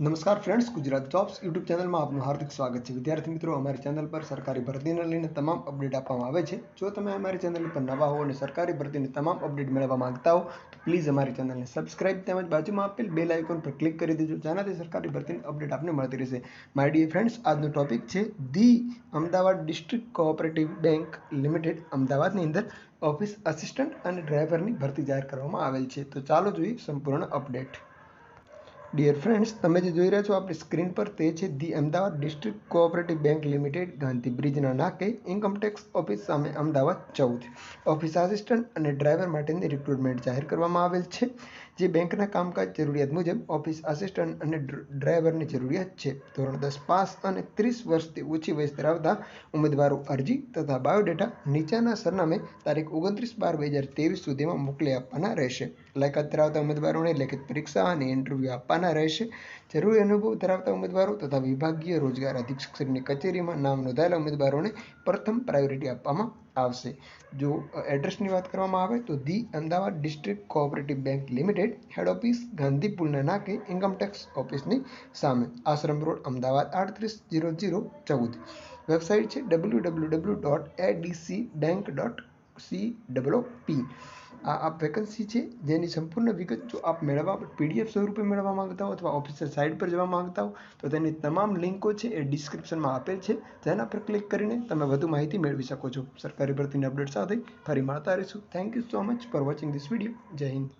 નમસ્કાર friends Gujarat jobs YouTube ચેનલમાં આપનું હાર્દિક સ્વાગત છે. વિદ્યાર્થી મિત્રો, અમારી ચેનલ પર સરકારી ભરતીને લઈને તમામ અપડેટ આપવામાં આવે છે. જો તમે અમારી ચેનલ પર નવા હો અને સરકારી ભરતીની તમામ અપડેટ મેળવવા માંગતા હો, તો પ્લીઝ અમારી ચેનલને સબસ્ક્રાઇબ તેમજ બાજુમાં આપેલ બેલ આઇકોન પર ક્લિક કરી દેજો. જેનાથી સરકારી ભરતીની અપડેટ આપને મળતી રહેશે. માય ડિયર ફ્રેન્ડ્સ આજનો ટોપિક છે the Ahmedabad district cooperative bank limited અમદાવાદની અંદર ઓફિસ આસિસ્ટન્ટ અને ડ્રાઈવરની ભરતી જાહેર કરવામાં આવેલ છે. તો ચાલો જોઈએ સંપૂર્ણ અપડેટ ડિયર ફ્રેન્ડ્સ તમે જે જોઈ રહ્યા છો, આપણી સ્ક્રીન પર તે છે the Ahmedabad district cooperative bank limited Gandhi બ્રિજના નાકે ઇન્કમટેક્સ ઓફિસ સામે અમદાવાદ ચૌદ. ઓફિસ આસિસ્ટન્ટ અને ડ્રાઈવર માટેની રિક્રુટમેન્ટ જાહેર કરવામાં આવેલ છે, જે બેંકના કામકાજ જરૂરિયાત મુજબ ઓફિસ આસિસ્ટન્ટ અને ડ્રાઈવરની જરૂરિયાત છે. ધોરણ દસ પાસ અને ત્રીસ વર્ષથી ઓછી વયસ ધરાવતા ઉમેદવારો અરજી તથા બાયોડેટા નીચેના સરનામે તારીખ ઓગણત્રીસ બાર બે હજાર તેવીસ સુધીમાં મોકલી આપવાના રહેશે. લાયકાત ધરાવતા ઉમેદવારોને લેખિત પરીક્ષા અને ઇન્ટરવ્યૂ આપવાના રહેશે. જરૂરી અનુભવ ધરાવતા ઉમેદવારો તથા વિભાગીય રોજગાર અધિક્ષકની કચેરીમાં નામ નોંધાયેલા ઉમેદવારોને પ્રથમ પ્રાયોરિટી આપવામાં આવશે. જો એડ્રેસની વાત કરવામાં આવે તો the Ahmedabad district cooperative bank limited head office ગાંધીપુરના નાકે ઇન્કમટેક્સ ઓફિસની સામે. આશ્રમ રોડ અમદાવાદ આડત્રીસ જીરો જીરો ચૌદ. વેબસાઇટ છે W W W dot ADC bank dot C W P આ આ વેકન્સી છે, જેની સંપૂર્ણ વિગત જો આપ મેળવવા પીડીએફ સ્વરૂપે મેળવવા માંગતા હો અથવા ઓફિસિયલ સાઇટ પર જવા માંગતા હો, તો તેની તમામ લિંકો છે એ ડિસ્ક્રિપ્શનમાં આપેલ છે. જેના પર ક્લિક કરીને તમે વધુ માહિતી મેળવી શકો છો. સરકારી ભરતીની અપડેટ સાથે ફરી મળતા રહીશું. Thank you so much for watching this video જય હિન્દ.